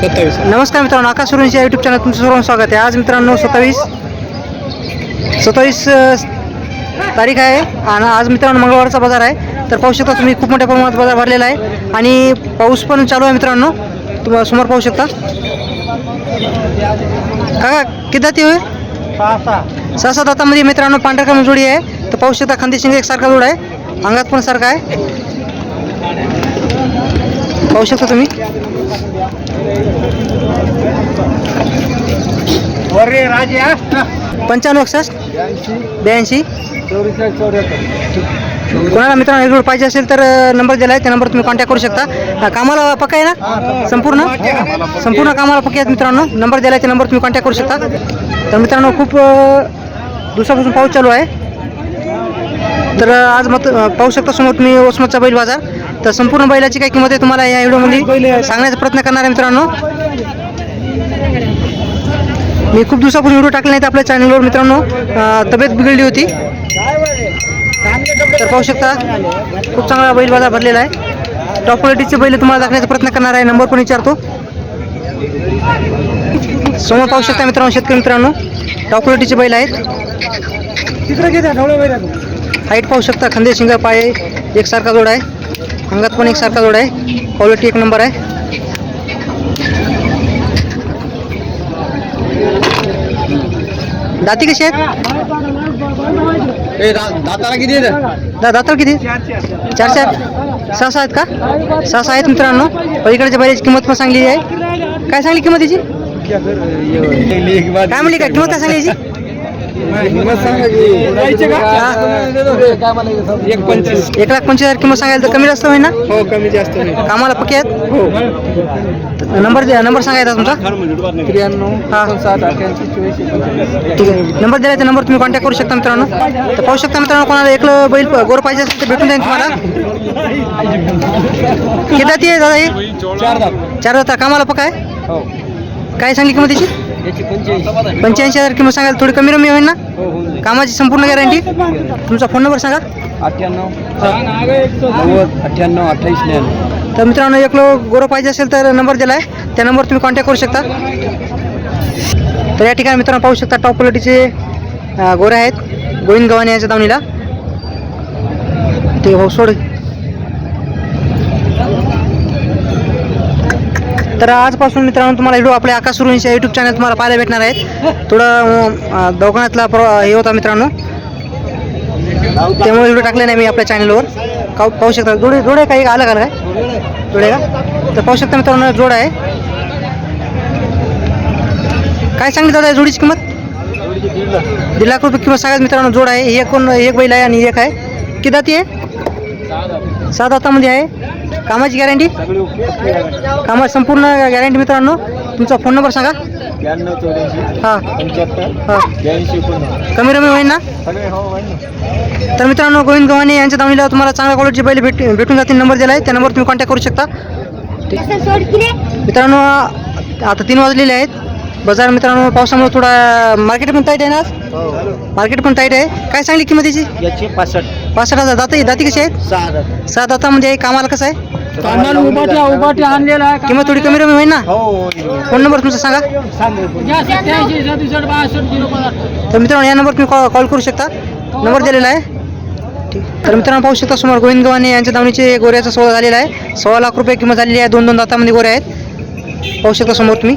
सत्तावीस नमस्कार मित्रांनो आकाश सुरेंच्या यूट्यूब चॅनल तुमचं सर्वांचं स्वागत आहे. आज मित्रांनो सत्तावीस. सत्तावीस तारीख आहे आणि आज मित्रांनो मंगळवारचा बाजार आहे. तर पाहू शकता तुम्ही खूप मोठ्या प्रमाणात बाजार भरलेला आहे. आणि पाऊस पण चालू आहे मित्रांनो. तुम्हाला समोर पाहू शकता. काका किती ती होय? सहा सात दातामध्ये मित्रांनो पांढऱ्या कमी जोडी आहे. तर पाहू शकता खांदी शिंग एक सारखा जोड आहे. अंगात पण सारखा आहे. पाहू शकता तुम्ही. वरे राजे पंच्याण्णव एकसष्ट ब्याऐंशी. कोणाला मित्रांनो एक जोड पाहिजे असेल तर नंबर दिला आहे त्या नंबर तुम्ही कॉन्टॅक्ट करू शकता. कामाला पक्का आहे ना? संपूर्ण? संपूर्ण कामाला पक्के आहेत मित्रांनो. नंबर दिला आहे त्या नंबर तुम्ही कॉन्टॅक्ट करू शकता. तर मित्रांनो खूप दिवसापासून पाऊस चालू आहे. तर आज मत पाहू शकता समोर तुम्ही वसमतचा बैल बाजार. तर संपूर्ण बैलाची काय किंमत आहे तुम्हाला या व्हिडिओमध्ये सांगण्याचा प्रयत्न करणार आहे मित्रांनो. मी खूप दिवसापूर्वी व्हिडिओ टाकले नाहीत आपल्या चॅनलवर मित्रांनो तब्येत बिघडली होती. तर पाहू शकता खूप चांगला बैल बाजार भरलेला आहे. टॉप क्वालिटीचे बैल तुम्हाला दाखवण्याचा प्रयत्न करणार आहे. नंबर पण विचारतो. समोर पाहू शकता मित्रांनो शेतकरी मित्रांनो टॉप क्वालिटीचे बैल आहेत. हाईट पाहू शकता खंदे शिंगा पाय एकसारखा जोड आहे अंगात पण एकसारखा जोड आहे क्वालिटी एक नंबर आहे. दाती कशी आहेत? दाताला किती दा दातार किती चार चार सहा सहा आहेत का? सहा सहा आहेत मित्रांनो. पलीकडच्या बैलाची किंमत पण सांगली आहे. काय सांगली किंमत याची? काय म्हणली? काय किंमत काय सांगली याची? एक पंचवीस. एक लाख पंचवीस हजार किंमत सांगायला तर कमी जास्त होईल ना? हो कमी जास्त नाही कामाला पक्के आहेत? हो. नंबर द्या नंबर सांगायचा तुमचा. त्र्याण्णव हा. सात अठ्ठ्याऐंशी चोवीस एकोणचाळीस. ठीक आहे नंबर दिला त्या नंबर तुम्ही कॉन्टॅक्ट करू शकता मित्रांनो. तर पाहू शकता मित्रांनो कोणाला एकलं बैल गोर पाहिजे असेल तर भेटून जाईल तुम्हाला. किती दादा हे? चार दात कामाला पक्का आहे? हो. काय सांगली किंमत त्याची? याची पंच्याऐंशी हजार किंमत सांगायला थोडी कमी रमी होईल ना? हो कामाची संपूर्ण गॅरंटी तुमचा फोन नंबर सांगा. अठ्ठ्याण्णव. अठ्ठावीस तर मित्रांनो एक लो गोरं पाहिजे असेल तर नंबर दिला आहे त्या नंबर तुम्ही कॉन्टॅक्ट करू शकता. तर या ठिकाणी मित्रांनो पाहू शकता टॉप क्वालिटीचे गोरे आहेत. गोविंद गव्हाणे यांच्या दावणीला. ते भाऊ सोड. तर आजपासून मित्रांनो तुम्हाला व्हिडिओ आपल्या आकाश सुरूंच्या यूट्यूब चॅनल तुम्हाला पाहायला भेटणार आहेत. थोडं दवाखान्यातला प्र हे होता मित्रांनो. त्यामुळे व्हिडिओ टाकले नाही मी आपल्या चॅनलवर का पाहू शकता. जोडे जोडे काही आलं का काय जोडे का? तर पाहू शकता मित्रांनो जोड आहे. काय सांगितलं दादा जोडीची किंमत? दीड लाख रुपये किंमत सांगायचं मित्रांनो जोड आहे. एक कोण एक बैल आहे आणि एक आहे. किती दाती आहे? सात हातामध्ये आहे. कामाची गॅरंटी कामाची संपूर्ण गॅरंटी मित्रांनो तुमचा फोन नंबर सांगा. ब्याण्णव चौऱ्याऐंशी हां. पंच्याहत्तर हां. ब्याऐंशी एकोणनव्वद कमी रमी होईल ना? हो ना. तर मित्रांनो गोविंद गव्हाणे यांच्या दावणीला तुम्हाला चांगल्या क्वालिटीचे बैल भेट भेटून जातील. नंबर दिला आहे त्या नंबर तुम्ही कॉन्टॅक्ट करू शकता. मित्रांनो आता तीन वाजलेले आहेत. बाजार मित्रांनो पावसामुळे थोडा मार्केट पण टाईट आहे ना आज? मार्केट पण टाईट आहे. काय सांगली किंमत त्याची याची पासष्ट. पासष्ट हजार. दाती दाती कशी आहेत? सहा दातामध्ये आहे कामाला कसं आहे? तांदूळ उभाट्या उभाट्या आणलेला आहे. किंमत थोडी कमी रमी होईल ना? हो. फोन नंबर तुमचा सांगा. तर मित्रांनो या नंबर तुम्ही कॉल कॉल करू शकता. नंबर दिलेला आहे. ठीक. तर मित्रांनो पाहू शकता समोर गोविंद गव्हाणे यांच्या दावणीचे गोऱ्याचा सोळा झालेला आहे. सोळा लाख रुपये किंमत झालेली आहे. दोन दोन दातामध्ये गोऱ्या आहेत. पाहू शकता समोर तुम्ही.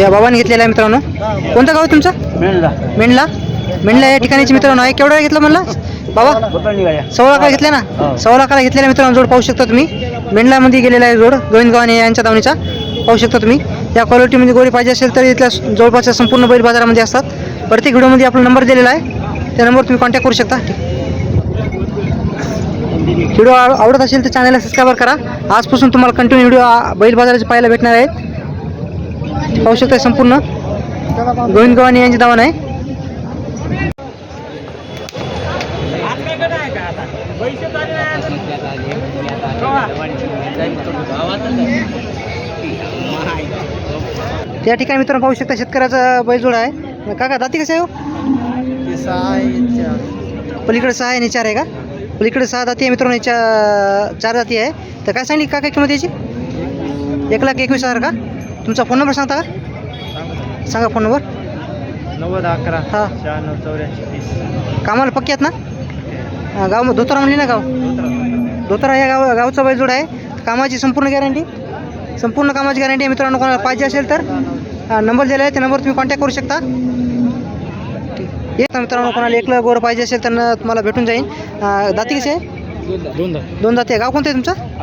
या बाबाने घेतलेला आहे मित्रांनो. कोणतं गाव आहे तुमचं? मिळला मेंढला. मेंढला या ठिकाणीचे मित्रांनो आहे. केवढा घेतला म्हणला? बाबा सव्वा लाखाला घेतल्या ना. सव्वा लाखाला घेतलेला मित्रांनो जोड पाहू शकता तुम्ही. मेंढलामध्ये गेलेला आहे जोड गोविंद गव्हाणे यांच्या दावणीचा. पाहू शकता तुम्ही. या क्वालिटीमध्ये गोरी पाहिजे असेल तर इथल्या जवळपासच्या संपूर्ण बैल बाजारामध्ये असतात. प्रत्येक व्हिडिओमध्ये आपला नंबर दिलेला आहे. त्या नंबर तुम्ही कॉन्टॅक्ट करू शकता. व्हिडिओ आव- आवडत असेल तर चॅनलला सबस्क्राईब करा. आजपासून तुम्हाला कंटिन्यू व्हिडिओ बैल बाजाराचे पाहायला भेटणार आहेत. पाहू शकता संपूर्ण. गोविंद गव्हाणे यांची दावण आहे. त्या ठिकाणी मित्रांनो पाहू शकता शेतकऱ्याचा बैलजोड आहे. काका दाती कसे आहे हो? पलीकडे सहा आहे आणि चार आहे का? पलीकडे सहा दाती आहे मित्रांनो चा चार दाती आहे. तर काय सांगली काका किंमत याची? एक लाख एकवीस हजार का? तुमचा फोन नंबर सांगता का? सांगा फोन नंबर नव्वद अकरा हा. शहाण्णव चौऱ्याऐंशी तीस. कामाला पक्की आहेत ना? गाव धोतरा म्हणली ना गाव? धोतरा या गाव गावचा बैलजोड आहे. कामाची संपूर्ण गॅरंटी संपूर्ण कामाची गॅरंटी आहे मित्रांनो कोणाला पाहिजे असेल तर. नंबर दिला आहे त्या नंबर तुम्ही कॉन्टॅक्ट करू शकता. ठीक. एक मित्रांनो कोणाला एकला गोर पाहिजे असेल तर न- तुम्हाला भेटून जाईल दाती कशी आहे दोन दाती आहे. गाव कोणतं आहे तुमचं?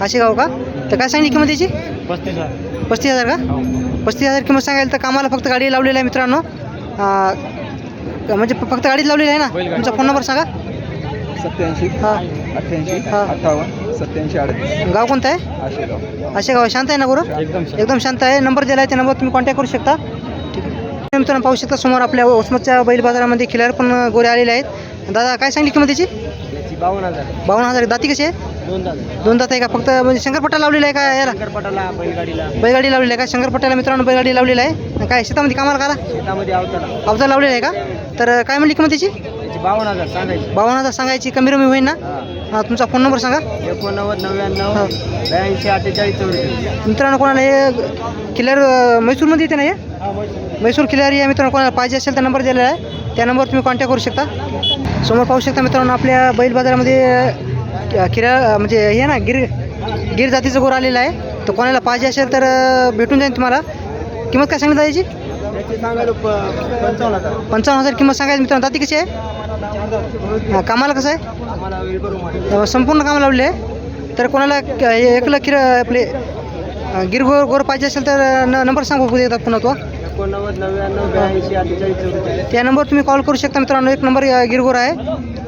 असे गाव का? तर काय सांगली किंमत याची? पस्तीस हजार. का? हो. पस्तीस हजार किंमत सांगायला तर कामाला फक्त गाडी लावलेली आहे मित्रांनो. म्हणजे फक्त गाडीच लावलेली आहे ना. तुमचा फोन नंबर सांगा. सत्याऐंशी हां. अठ्ठ्याऐंशी हा. अठ्ठावन्न सत्याऐंशी अडतीस. गाव कोणतं आहे? आशेगाव. असे गाव शांत आहे ना गुरु? एकदम एकदम शांत आहे. नंबर दिला आहे त्या नंबर तुम्ही कॉन्टॅक्ट करू शकता. मित्रांनो पाहू शकता समोर आपल्या ओसमतच्या बैल बाजारामध्ये खिलार पण गोरे आलेले आहेत. दादा काय सांगली किंमत त्याची याची बावन्न हजार. बावन्न हजार. दाती कशी आहे? दोन दात आहे का? फक्त म्हणजे शंकरपट्टा लावलेला आहे का याला? शंकरपटाला बैलगाडीला. बैलगाडी लावलेली आहे का? शंकरपट्ट्याला मित्रांनो बैलगाडी लावलेला आहे. काय शेतामध्ये कामाला करा शेतामध्ये अवतारा अवजार लावलेला आहे का? तर काय म्हणली किंमत त्याची याची? बावन्न हजार सांगायची. बावन्न हजार सांगायची कमी रमी होईल ना? हा. तुमचा फोन नंबर सांगा. एकोणनव्वद हा. नव्याण्णव ब्याऐंशी अठ्ठेचाळीस चौवेचाळीस मित्रांनो कोणाला हे किल्ल्यार मैसूरमध्ये येते ना हे? मैसूर. खिलारी या मित्रांनो कोणाला पाहिजे असेल तर नंबर दिलेला आहे. त्या नंबर तुम्ही कॉन्टॅक्ट करू शकता. समोर पाहू शकता मित्रांनो आपल्या बैल बाजारामध्ये अ, अ, म्हणजे हे ना गिर गिर जातीचं गोर आलेलं आहे. तर कोणाला पाहिजे असेल तर अ, भेटून जाईल तुम्हाला. किंमत काय सांगितलं याची? याची सांगायला प- पंचावन्न हजार. पंचावन्न हजार किंमत सांगायची मित्रांनो. जाती कशी आहे? हा, कामाला कसं आहे? करू संपूर्ण कामाला लावले आहे. तर कोणाला एकलं खिर आपले अ, गिर पाहिजे असेल तर न नंबर सांगू येतात पुन्हा तो. एकोणनव्वद नव्याण्णव ब्याऐंशी अठ्ठेचाळीस चौवेचाळीस. त्या नंबर तुम्ही कॉल करू शकता मित्रांनो. एक नंबर गिरगोर आहे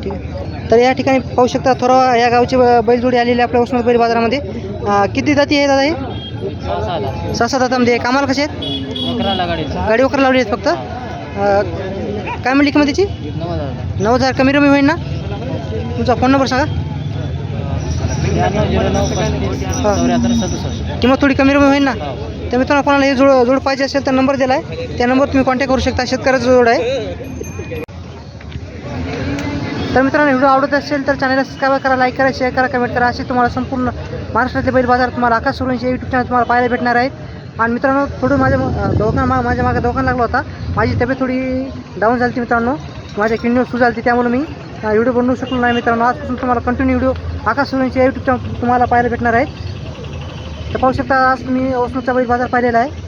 ठीक आहे. तर या ठिकाणी पाहू शकता थोडा या गावची बैलजोडी आलेली आपल्या उस्मानाबाद बाजारामध्ये. किती जाती आहे दादा हे? सहा सात दातामध्ये आहे. कामाला कसे आहेत? गाडी वगैरे लावली आहेत फक्त? अ, काय म्हणली किंमत त्याची? नऊ हजार. कमी रमी होईल ना? तुमचा फोन नंबर सांगा. किंमत थोडी कमी रमी होईल ना? तर मित्रांनो कोणाला हे जोड जोड पाहिजे असेल तर नंबर दिला आहे त्या नंबर तुम्ही कॉन्टॅक्ट करू शकता. शेतकऱ्याचा जोड आहे. तर मित्रांनो व्हिडिओ आवडत असेल तर चॅनलला सबस्क्राईब करा लाईक करा शेअर करा कमेंट करा. असे तुम्हाला संपूर्ण महाराष्ट्रातले बैल बाजार तुम्हाला आकाश सुरूंचे यूट्यूब चॅनल तुम्हाला पाहायला भेटणार आहे. आणि मित्रांनो थोडं माझ्या अं, दवाखाना मा माझ्या मागे दवाखाना लागला होता. माझी तब्येत थोडी डाऊन झाली होती मित्रांनो. माझ्या किडनी सुरू झाली होती त्यामुळे मी व्हिडिओ बनवू शकलो नाही मित्रांनो. आजपासून तुम्हाला कंटिन्यू व्हिडिओ आकाश सुरूंचे यूट्यूब चॅनल तुम्हाला पाहायला भेटणार आहे. तर पाहू शकता आज मी ओसनूचा बैल बाजार पाहिलेला आहे.